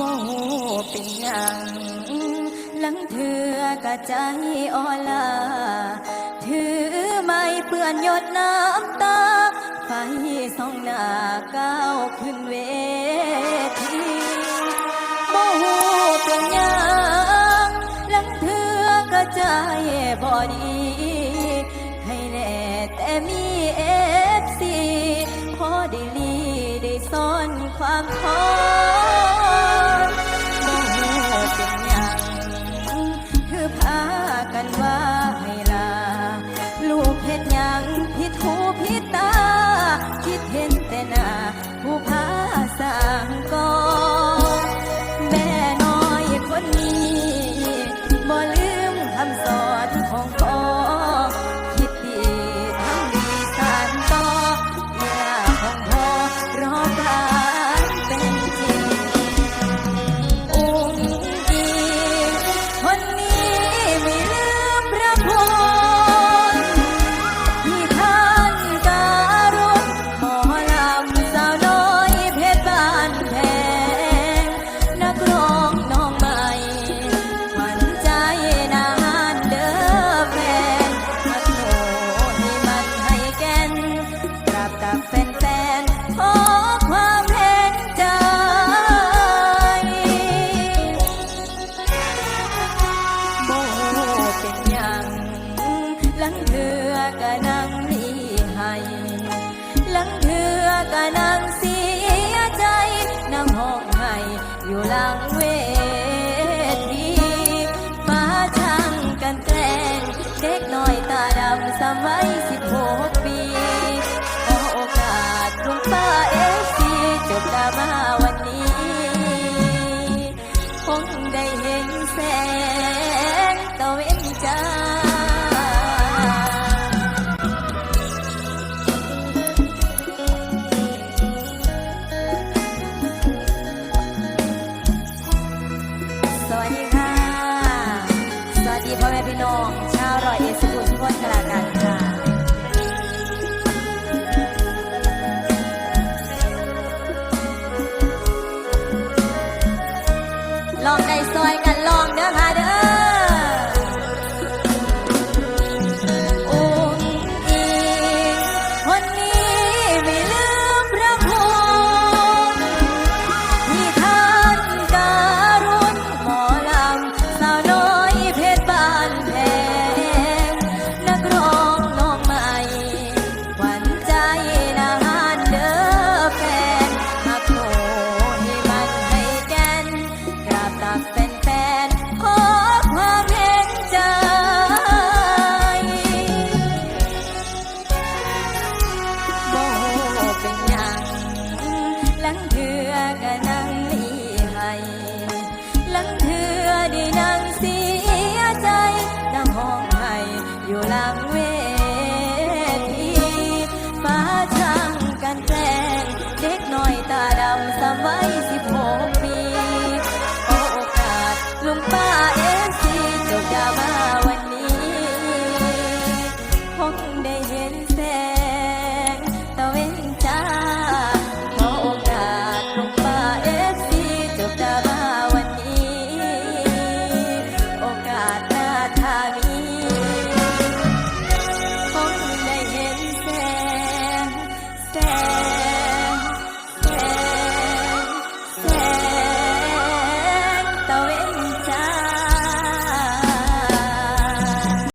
บ่ฮู้เป็นหยังหลังเถือกะใจอ่อลา ถือไม้เปื้อนหยดน้ำตา ไฟส่องหน้าก้าวขึ้นเวทีบ่ฮู้เป็นหยังหลังเถือกะใจบ่ดีให้แน่แต่มีเอฟซีพอได้ลีได้ซ่อนความท้อ กะนั่งเสียใจนั่งห้องไห้อยู่หลังเวทีมาช่างกันแกล้งเด็กน้อยตาดำสมัยสิบหกปีขอโอกาสลุงป้าเอฟซีจบดราม่าวันนี้ คงได้ สวัสดีค่ะ สวัสดีพ่อแม่พี่น้อง ชาวรอยเอสกุลทุกคนกลากันค่ะลองได้ซอยกันลองเด้อค่ะเด้อ